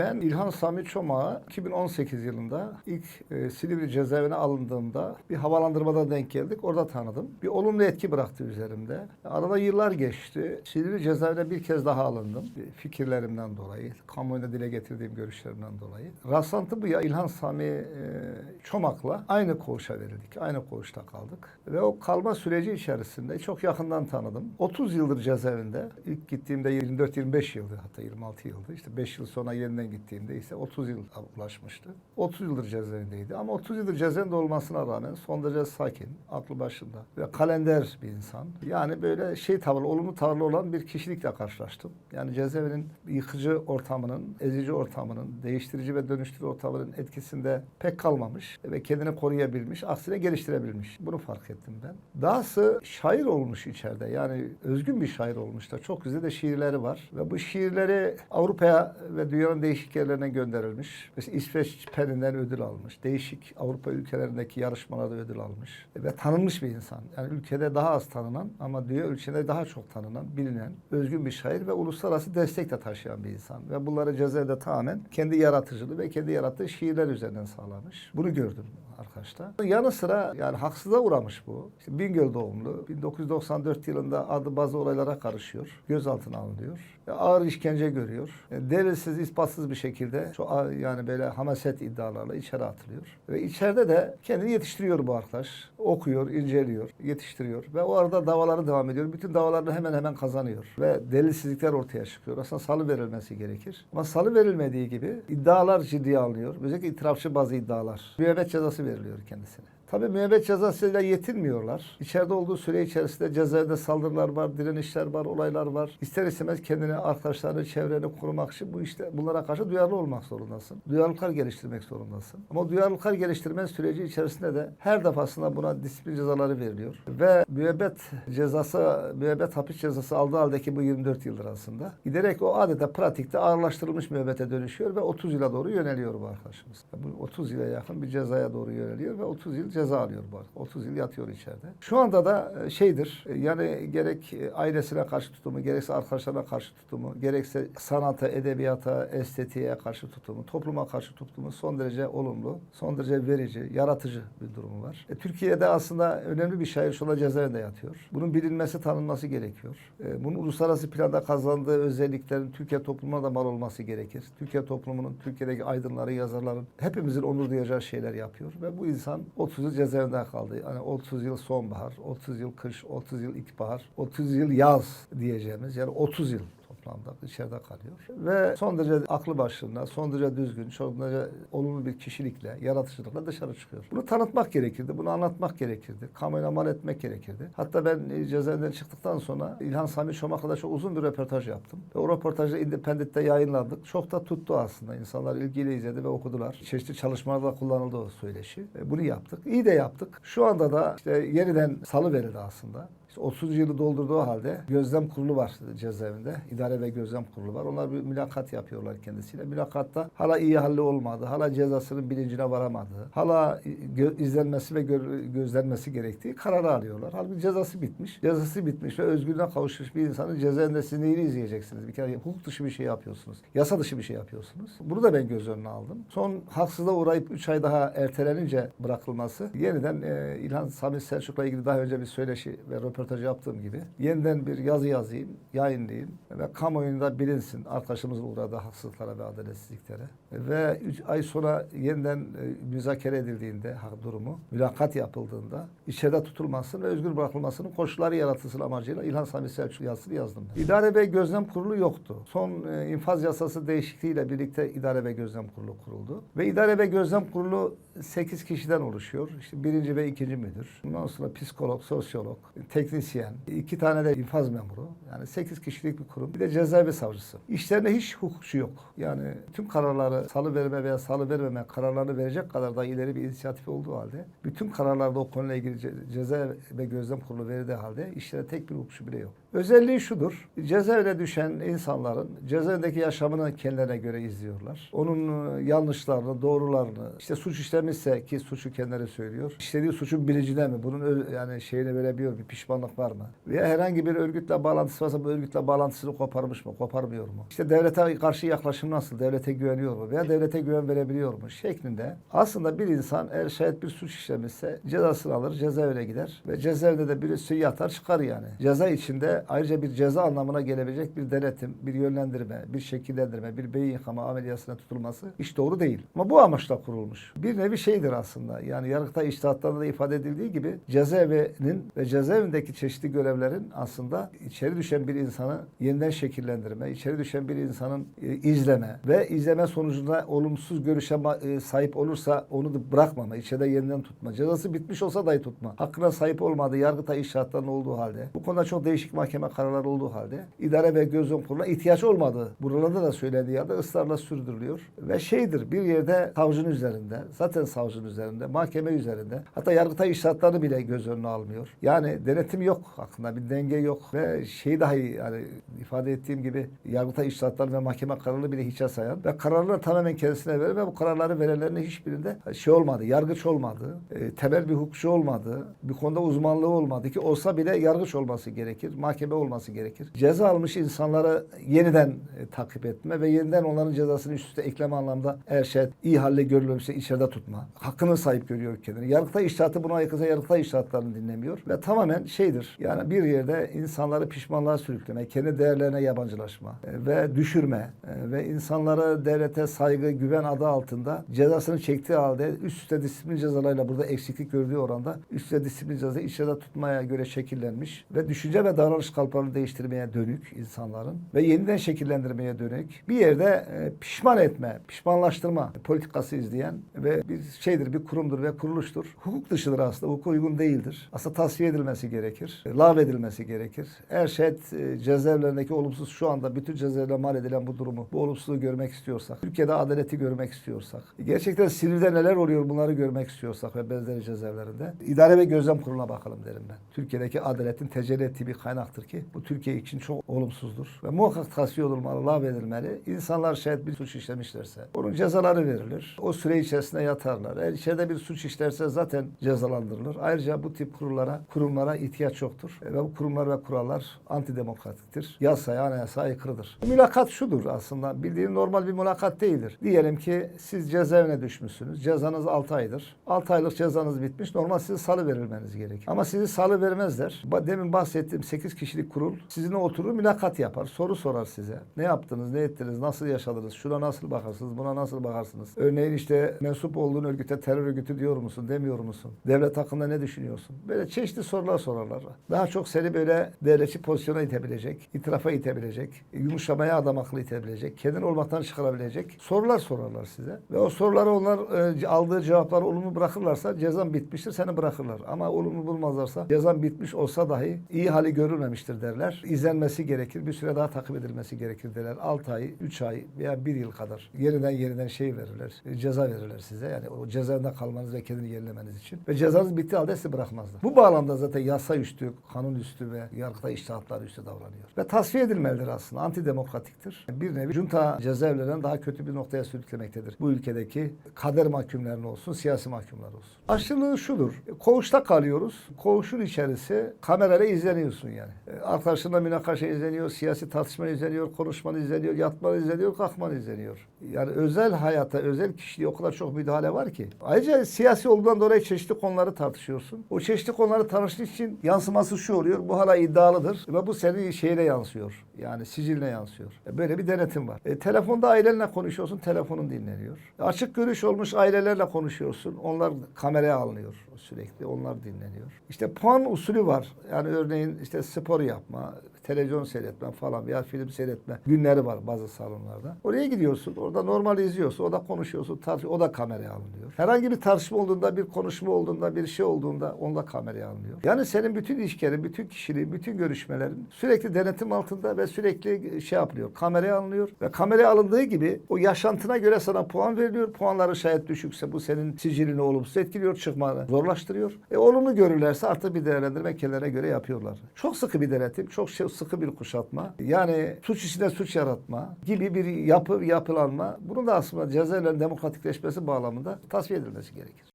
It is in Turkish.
Ben İlhan Sami Çomak'a 2018 yılında ilk e, Silivri cezaevine alındığımda bir havalandırmada denk geldik. Orada tanıdım. Bir olumlu etki bıraktı üzerimde. Arada yıllar geçti. Silivri cezaevine bir kez daha alındım. Fikirlerimden dolayı, kamuoyuna dile getirdiğim görüşlerimden dolayı. Rastlantı bu ya İlhan Sami e, Çomak'la aynı koğuşa verildik. Aynı koğuşta kaldık. Ve o kalma süreci içerisinde çok yakından tanıdım. 30 yıldır cezaevinde. İlk gittiğimde 24-25 yıldı hatta 26 yıldı. İşte 5 yıl sonra yeniden gittiğimde ise 30 yıl ulaşmıştı. 30 yıldır cezaevindeydi. Ama 30 yıldır cezaevinde olmasına rağmen son derece sakin, aklı başında ve kalender bir insan. Yani böyle şey tavırlı, olumlu tavırlı olan bir kişilikle karşılaştım. Yani cezaevinin yıkıcı ortamının, ezici ortamının, değiştirici ve dönüştürücü ortamının etkisinde pek kalmamış ve kendini koruyabilmiş, aksine geliştirebilmiş. Bunu fark ettim ben. Dahası şair olmuş içeride. Yani özgün bir şair olmuş da çok güzel de şiirleri var. Ve bu şiirleri Avrupa'ya ve dünyanın değişik yerlerine gönderilmiş. Mesela İsveç Peninden ödül almış. Değişik Avrupa ülkelerindeki yarışmalarda ödül almış. Ve tanınmış bir insan. Yani ülkede daha az tanınan ama dünya ölçeğinde daha çok tanınan, bilinen, özgün bir şair ve uluslararası destek de taşıyan bir insan. Ve bunları cezaevinde tamamen kendi yaratıcılığı ve kendi yarattığı şiirler üzerinden sağlamış. Bunu gördüm arkadaşlar. Yanı sıra yani haksızlığa uğramış bu. İşte Bingöl doğumlu. 1994 yılında adı bazı olaylara karışıyor. Gözaltına alınıyor. Ağır işkence görüyor. E, Delilsiz, ispatsız bir şekilde ağır- yani böyle hamaset iddialarla içeri atılıyor. Ve içeride de kendini yetiştiriyor bu arkadaş. Okuyor, inceliyor, yetiştiriyor. Ve o arada davaları devam ediyor. Bütün davalarını hemen hemen kazanıyor. Ve delilsizlikler ortaya çıkıyor. Aslında salı verilmesi gerekir. Ama salı verilmediği gibi iddialar ciddiye alınıyor. Özellikle itirafçı bazı iddialar. Müebbet cezası veriliyor kendisine. Tabii müebbet cezasıyla yetinmiyorlar. İçeride olduğu süre içerisinde cezaevinde saldırılar var, direnişler var, olaylar var. İster istemez kendini, arkadaşlarını, çevreni korumak için bu işte bunlara karşı duyarlı olmak zorundasın. Duyarlılıklar geliştirmek zorundasın. Ama duyarlılıklar geliştirme süreci içerisinde de her defasında buna disiplin cezaları veriliyor. Ve müebbet cezası, müebbet hapis cezası aldığı haldeki bu 24 yıldır aslında. Giderek o adeta pratikte ağırlaştırılmış müebbete dönüşüyor ve 30 yıla doğru yöneliyor bu arkadaşımız. Bu 30 yıla yakın bir cezaya doğru yöneliyor ve 30 yıl ceza alıyor bu arada. 30 yıl yatıyor içeride. Şu anda da e, şeydir e, yani gerek e, ailesine karşı tutumu, gerekse arkadaşlarına karşı tutumu, gerekse sanata, edebiyata, estetiğe karşı tutumu, topluma karşı tutumu son derece olumlu, son derece verici, yaratıcı bir durumu var. E, Türkiye'de aslında önemli bir şair şu anda cezaevinde yatıyor. Bunun bilinmesi, tanınması gerekiyor. E, bunun uluslararası planda kazandığı özelliklerin Türkiye toplumuna da mal olması gerekir. Türkiye toplumunun, Türkiye'deki aydınları, yazarların hepimizin onur duyacağı şeyler yapıyor ve bu insan 30 yıl cezaevinde kaldı. Yani 30 yıl sonbahar, 30 yıl kış, 30 yıl ilkbahar, 30 yıl yaz diyeceğimiz yani 30 yıl toplamda içeride kalıyor. Ve son derece aklı başında, son derece düzgün, son derece olumlu bir kişilikle, yaratıcılıkla dışarı çıkıyor. Bunu tanıtmak gerekirdi, bunu anlatmak gerekirdi, kamuoyuna mal etmek gerekirdi. Hatta ben e, cezaevinden çıktıktan sonra İlhan Sami Çomak'la çok uzun bir röportaj yaptım. Ve o röportajı Independent'te yayınladık. Çok da tuttu aslında. İnsanlar ilgiyle izledi ve okudular. Çeşitli çalışmalarda kullanıldı o söyleşi. E, Bunu yaptık. İyi de yaptık. Şu anda da işte yeniden salı verildi aslında. İşte 30 yılı doldurduğu halde gözlem kurulu var cezaevinde. İdare ve gözlem kurulu var. Onlar bir mülakat yapıyorlar kendisiyle. Mülakatta hala iyi halli olmadı. Hala cezasının bilincine varamadı. Hala gö- izlenmesi ve gör- gözlenmesi gerektiği kararı alıyorlar. Halbuki cezası bitmiş. Cezası bitmiş ve özgürlüğüne kavuşmuş bir insanın cezaevinde siz neyini izleyeceksiniz? Bir kere hukuk dışı bir şey yapıyorsunuz. Yasa dışı bir şey yapıyorsunuz. Bunu da ben göz önüne aldım. Son haksızlığa uğrayıp 3 ay daha ertelenince bırakılması yeniden e, İlhan Sami Selçuk'la ilgili daha önce bir söyleşi ve röportaj yaptığım gibi yeniden bir yazı yazayım, yayınlayayım ve kamuoyunda bilinsin arkadaşımızın uğradığı haksızlıklara ve adaletsizliklere. Ve 3 ay sonra yeniden e, müzakere edildiğinde durumu, mülakat yapıldığında içeride tutulmasın ve özgür bırakılmasının koşulları yaratılsın amacıyla İlhan Sami Selçuk yazısını yazdım. Ben. İdare ve Gözlem Kurulu yoktu. Son e, infaz yasası değişikliğiyle birlikte İdare ve Gözlem Kurulu kuruldu. Ve İdare ve Gözlem Kurulu 8 kişiden oluşuyor. İşte birinci ve ikinci müdür. Bundan sonra psikolog, sosyolog, teknisyen, iki tane de infaz memuru. Yani 8 kişilik bir kurum. Bir de cezaevi savcısı. İşlerinde hiç hukukçu yok. Yani tüm kararları salı verme veya salı vermeme kararlarını verecek kadar da ileri bir inisiyatifi olduğu halde bütün kararlarda o konuyla ilgili ce- ceza ve gözlem kurulu verildiği halde işlere tek bir hukukçu bile yok. Özelliği şudur. Cezaevine düşen insanların cezaevindeki yaşamını kendilerine göre izliyorlar. Onun e, yanlışlarını, doğrularını, işte suç işlemişse ki suçu kendileri söylüyor. İşlediği suçun bilincine mi? Bunun yani şeyine verebiliyor bir pişmanlık var mı? Veya herhangi bir örgütle bağlantısı varsa bu örgütle bağlantısını koparmış mı? Koparmıyor mu? İşte devlete karşı yaklaşım nasıl? Devlete güveniyor mu? Veya devlete güven verebiliyor mu? Şeklinde aslında bir insan eğer şayet bir suç işlemişse cezasını alır, cezaevine gider ve cezaevinde de birisi yatar çıkar yani. Ceza içinde ayrıca bir ceza anlamına gelebilecek bir denetim, bir yönlendirme, bir şekillendirme, bir beyin yıkama ameliyatına tutulması hiç doğru değil. Ama bu amaçla kurulmuş. Bir nevi şeydir aslında. Yani yargıtay iştahatlarında da ifade edildiği gibi cezaevinin ve cezaevindeki çeşitli görevlerin aslında içeri düşen bir insanı yeniden şekillendirme, içeri düşen bir insanın e, izleme ve izleme sonucunda olumsuz görüşe e, sahip olursa onu da bırakmama, içeride yeniden tutma. Cezası bitmiş olsa dahi tutma. Hakkına sahip olmadığı yargıtay iştahatlarının olduğu halde, bu konuda çok değişik mahkeme kararları olduğu halde idare ve gözlem kuruluna ihtiyaç olmadığı, buralarda da söylediği yerde ısrarla sürdürülüyor. Ve şeydir bir yerde savcının üzerinde, zaten savcının üzerinde, mahkeme üzerinde, hatta yargıtay iştahatlarını bile göz önüne almıyor. Yani denetim yok hakkında, bir denge yok ve şey dahi yani ifade ettiğim gibi yargıtay iştahatları ve mahkeme kararını bile hiçe sayan ve kararları tamamen kendisine verir ve bu kararları verenlerin hiçbirinde şey olmadı, yargıç olmadı, e, temel bir hukukçu olmadı, bir konuda uzmanlığı olmadı ki olsa bile yargıç olması gerekir, mahkeme olması gerekir. Ceza almış insanları yeniden e, takip etme ve yeniden onların cezasını üst üste ekleme anlamda eğer şey iyi halle görülürse içeride tutma. Hakkını sahip görüyor kendini. Yargıtay iştahatı buna yakınsa yargıtay iştahatlarını dinlemiyor ve tamamen şeydir. Yani bir yerde insanları pişmanlığa sürükleme, kendi değerlerine yabancılaşma e, ve düşürme e, ve insanlara devlete saygı, güven adı altında cezasını çektiği halde üst üste disiplin cezalarıyla burada eksiklik gördüğü oranda üst üste disiplin cezası içeride tutmaya göre şekillenmiş ve düşünce ve davranış kalıplarını değiştirmeye dönük insanların ve yeniden şekillendirmeye dönük bir yerde e, pişman etme, pişmanlaştırma politikası izleyen ve bir şeydir, bir kurumdur ve kuruluştur. Hukuk dışıdır aslında, hukuka uygun değildir. Aslında tasfiye edilmesi gerekir, lağvedilmesi gerekir. Eğer şayet e, cezaevlerindeki olumsuz şu anda bütün cezaevlerine mal edilen bu durumu, bu olumsuzluğu görmek istiyorsak, Türkiye'de adaleti görmek istiyorsak, gerçekten Silivri'de neler oluyor bunları görmek istiyorsak ve benzeri cezaevlerinde idare ve gözlem kuruluna bakalım derim ben. Türkiye'deki adaletin tecelli ettiği bir kaynaktır ki bu Türkiye için çok olumsuzdur. Ve muhakkak tasfiye olunmalı, lağvedilmeli. İnsanlar şayet bir suç işlemişlerse onun cezaları verilir. O süre içerisinde yatarlar. Eğer içeride bir suç işlerse zaten cezalandırılır. Ayrıca bu tip kurullara, kurumlara ihtiyaç yoktur. E, Ve bu kurumlar ve kurallar antidemokratiktir. Yasaya, anayasaya aykırıdır. Mülakat şudur aslında. Bildiğin normal bir mülakat değildir. Diyelim ki siz cezaevine düşmüşsünüz. Cezanız 6 aydır. 6 aylık cezanız bitmiş. Normal size salı verilmeniz gerekir. Ama sizi salı vermezler. Demin bahsettiğim 8 kişilik kurul sizinle oturur mülakat yapar. Soru sorar size. Ne yaptınız, ne ettiniz, nasıl yaşadınız, şuna nasıl bakarsınız, buna nasıl bakarsınız? Örneğin işte mensup olduğun örgüte terör örgütü diyor musun, demiyor musun? Devlet hakkında ne düşünüyorsun? Böyle çeşitli sorular sorarlar. Daha çok seni böyle devletçi pozisyona itebilecek, itirafa itebilecek, yumuşamaya adam akıllı itebilecek, kendini olmaktan çıkarabilecek sorular sorarlar size. Ve o soruları onlar e, aldığı cevapları olumlu bırakırlarsa cezan bitmiştir, seni bırakırlar. Ama olumlu bulmazlarsa cezan bitmiş olsa dahi iyi hali görülmemiştir derler. İzlenmesi gerekir, bir süre daha takip edilmesi gerekir derler. 6 ay, 3 ay veya 1 yıl kadar yeniden yeniden şey verirler, e, ceza verirler size. Yani o cezaevinde kalmanız ve kendini yenilemeniz için. Ve cezanız bittiği halde sizi bırakmazlar. Bu bağlamda zaten yasa üstü, kanun üstü ve yargıta iştahatları üstü davranıyor. Ve tasfiye edilmelidir aslında. Antidemokratiktir. Bir nevi junta cezaevlerinden daha kötü bir noktaya sürüklemektedir. Bu ülkedeki kader mahkumlarının olsun, siyasi mahkumlar olsun. Aşırılığı şudur. Koğuşta kalıyoruz. Koğuşun içerisi kamerayla izleniyorsun yani. E, Arkadaşınla münakaşa izleniyor, siyasi tartışma izleniyor, konuşman izleniyor, yatman izleniyor, kalkman izleniyor. Yani özel hayata, özel kişiliğe o kadar çok müdahale var ki. Ayrıca siyasi olduğundan dolayı çeşitli konuları tartışıyorsun. O çeşitli konuları tartıştığı için yansıması şu oluyor. Bu hala iddialıdır ve bu senin şeyine yansıyor. Yani siciline yansıyor. E, Böyle bir denetim var. E, telefonda ailenle konuşuyorsun, telefonun dinleniyor. E, açık görüş olmuş ailelerle konuşuyorsun. Onlar kameraya alınıyor sürekli. Onlar dinleniyor. İşte puan usulü var. Yani örneğin işte spor yapma, televizyon seyretme falan veya film seyretme günleri var bazı salonlarda. Oraya gidiyorsun. Orada normal izliyorsun. O da konuşuyorsun. Tartış o da kameraya alınıyor. Herhangi bir tartışma olduğunda, bir konuşma olduğunda, bir şey olduğunda onda kameraya alınıyor. Yani senin bütün ilişkilerin, bütün kişiliğin, bütün görüşmelerin sürekli denetim altında ve sürekli şey yapılıyor. Kameraya alınıyor ve kameraya alındığı gibi o yaşantına göre sana puan veriliyor. Puanları şayet düşükse bu senin sicilini olumsuz etkiliyor, çıkmanı zorlaştırıyor. E olumlu görürlerse artık bir değerlendirme kendilerine göre yapıyorlar. Çok sıkı bir denetim, çok şey- sıkı bir kuşatma. Yani suç içinde suç yaratma gibi bir yapı, yapılanma. Bunun da aslında cezaevlerin demokratikleşmesi bağlamında tasfiye edilmesi gerekir.